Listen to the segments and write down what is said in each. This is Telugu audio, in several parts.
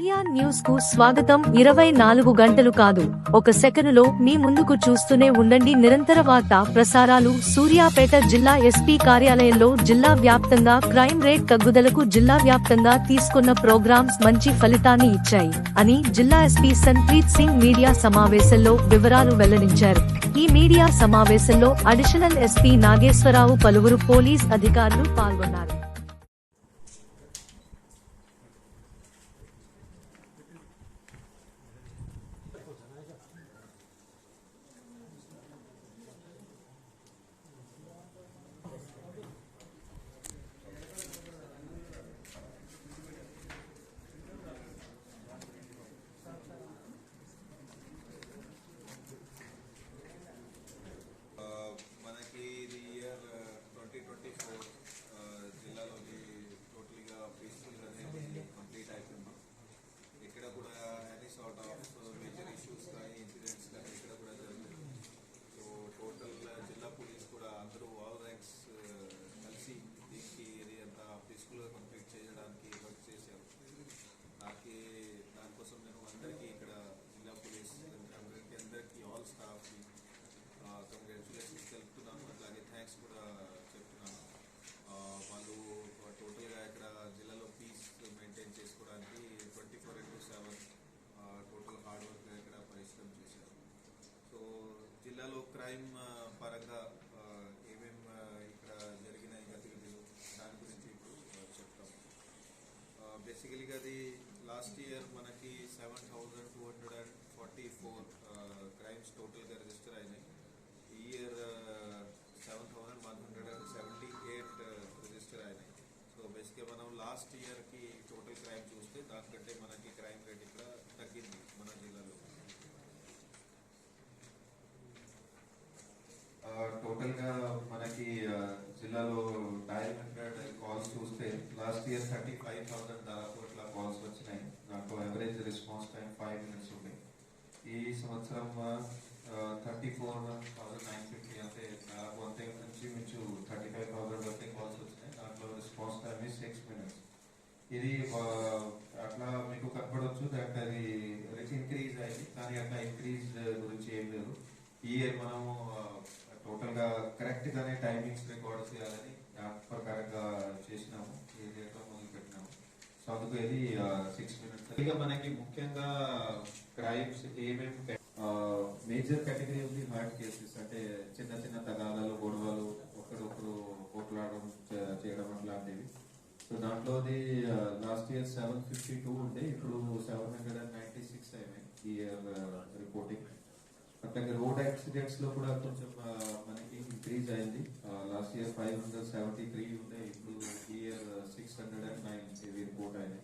న్యూస్కు స్వాగతం. ఇరవై నాలుగు గంటలు కాదు. ఒక సెకనులో మీ ముందుకు చూస్తూనే ఉండండి. నిరంతర వార్తా ప్రసారాలు సూర్యాపేట జిల్లా ఎస్పీ కార్యాలయంలో జిల్లా వ్యాప్తంగా క్రైమ్ రేట్ తగ్గుదలకు జిల్లా వ్యాప్తంగా తీసుకున్న ప్రోగ్రామ్స్ మంచి ఫలితాన్ని ఇచ్చాయి అని జిల్లా ఎస్పీ సన్ప్రీత్ సింగ్ మీడియా సమావేశంలో వివరాలు వెల్లడించారు. ఈ మీడియా సమావేశంలో అడిషనల్ ఎస్పీ నాగేశ్వరరావు పలువురు పోలీస్ అధికారులు పాల్గొన్నారు ఆ, మనకి ఇది ఇయర్ ట్వంటీ ట్వంటీ ఫోర్ జిల్లాలోని టోటల్గా పీస్ఫుల్ అనేది కంప్లీట్ అయిపోయింది ఇక్కడ కూడా any sort of major issues కానీ ఇన్సిడెంట్స్ కానీ ఇక్కడ కూడా జరగలేదు సో టోటల్ జిల్లా పోలీస్ కూడా అందరూ ఆల్ ర్యాంక్స్ కలిసి దీనికి ఇది అంతా పీస్ఫుల్గా కంప్లీట్ చేయడానికి వర్క్ చేశారు నాకు దానికోసం నేను అందరికీ ఇక్కడ జిల్లా పోలీస్ అందరికీ అందరికీ ఆల్ స్టాఫ్ కంగ్రాచులేషన్స్ తెలుపుతున్నాను అట్లాగే థ్యాంక్స్ కూడా చెప్తున్నాను ఆ, వాళ్ళు టోటల్గా ఇక్కడ జిల్లాలో పీస్ మెయింటైన్ చేసుకోవడానికి twenty four into seven total hard work ఇక్కడ పరిశ్రమ చేశారు సో జిల్లాలో క్రైమ్ పరంగా ఆ, ఏమేం ఆ, ఇక్కడ జరిగిన గతివిధులు దాని గురించి ఇప్పుడు ఆ, చెప్తాం బేసికలీగా అది లాస్ట్ ఇయర్ మనకి seven thousand two hundred and forty four crimes టోటల్గా రిజిస్టర్ అయినాయి. ఈ year seven thousand one hundred and seventy eight register అయినాయి. సో బేసిక్గా మనం లాస్ట్ ఇయర్కి టోటల్ క్రైమ్ చూస్తే దానికంటే మనకి క్రైమ్ రేట్ ఇక్కడ తగ్గింది మన జిల్లాలో టోటల్గా మనకి ఆ, జిల్లాలో డయల్ హండ్రెడ్ కాల్స్ చూస్తే last year thirty five thousand దాదాపు ఇట్లా కాల్స్ వచ్చినాయి. దాంట్లో average response time five minutes ఉంటాయి ఈ సంవత్సరం thirty four thousand nine fifty అంటే దాదాపు అంతే నుంచి మించు థర్టీ ఫైవ్ థౌసండ్ వరకు కాల్స్ వచ్చినాయి. దాంట్లో రెస్పాన్స్ టైం సిక్స్ మినిట్స్ ఇది అట్లా మీకు కనపడవచ్చు దట్ అది ఇంక్రీజ్ అయింది. కానీ అట్లా ఇంక్రీజ్ గురించి ఏం లేదు. ఈ ఇయర్ మనము టోటల్గా కరెక్ట్గానే టైమింగ్స్ రికార్డ్ చేయాలని దాని ప్రకారంగా సో అందుకు ఇది సిక్స్ మినిట్స్ ఇక మనకి ముఖ్యంగా క్రైమ్స్ ఏమేమి మేజర్ కేటగిరీ ఉంది హార్ట్ కేసెస్ అంటే చిన్న చిన్న తగాదాలు గొడవలు ఒకరొకరు పోట్లాడడం చేయడం అట్లాంటివి. So దాంట్లోది last year seven fifty two ఉండే ఇప్పుడు seven hundred and ninety six అయినాయి ఈ ఇయర్ రిపోర్టింగ్ అట్లాగే రోడ్ యాక్సిడెంట్స్లో కూడా కొంచెం మనకి ఇంక్రీజ్ అయింది. Last year five hundred seventy three ఉండే year six hundred and nine ఇవి రిపోర్ట్ అయింది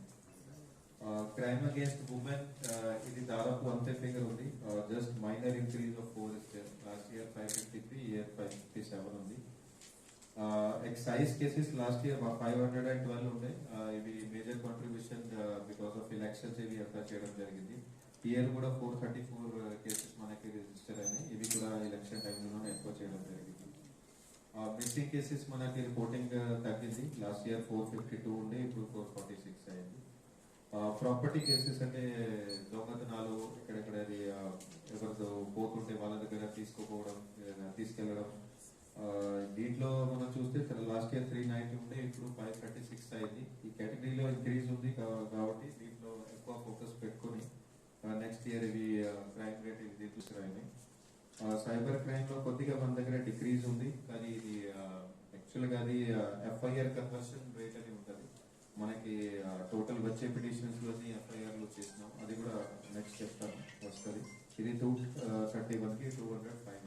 క్రైమ్ అగేన్స్ట్ ఉమెన్ ఇది దాదాపు అంతే ఫిగర్ ఉంది. Just minor increase of four last year five fifty three year five fifty seven ఉంది. Excise cases last year five hundred and twelve ఉన్నాయి ఇవి major contribution because of elections ఇవి అంతా చేయడం జరిగింది. ఇయర్ కూడా ఫోర్ థర్టీ ఫోర్ కేసెస్ మనకి రిజిస్టర్ అయినాయి. ఇవి కూడా ఎలక్షన్ టైంలో ఎక్కువ చేయడం జరిగింది. మిస్సింగ్ కేసెస్ మనకి రిపోర్టింగ్ uh, తగ్గింది. Last year four fifty two ఉండే ఇప్పుడు ఫోర్ ఫార్టీ సిక్స్ అయింది ప్రాపర్టీ కేసెస్ అంటే దొంగతనాలు ఎక్కడెక్కడ ఎవరితో పోతుంటే వాళ్ళ దగ్గర తీసుకోపోవడం తీసుకెళ్ళడం దీంట్లో మనం చూస్తే లాస్ట్ ఇయర్ త్రీ నైన్టీ ఉండే ఇప్పుడు ఫైవ్ థర్టీ సిక్స్ అయింది. ఈ కేటగిరీలో ఇంక్రీజ్ ఉంది కాబట్టి దీంట్లో ఎక్కువ ఫోకస్ పెట్టుకొని నెక్స్ట్ ఇయర్ ఇవి క్రైమ్ రేట్ ఇది తీసుకురాయి సైబర్ క్రైమ్లో కొద్దిగా మన దగ్గర డిక్రీజ్ ఉంది కానీ యాక్చువల్గా అది ఎఫ్ఐఆర్ కన్వర్షన్ రేట్ అని ఉంటుంది. మనకి టోటల్ వచ్చే పిటిషన్స్లోని ఎఫ్ఐఆర్లో చేసినాం. అది కూడా నెక్స్ట్ చెప్తాను వస్తుంది. ఇది టూ థర్టీ వన్కి టూ హండ్రెడ్ ఫైవ్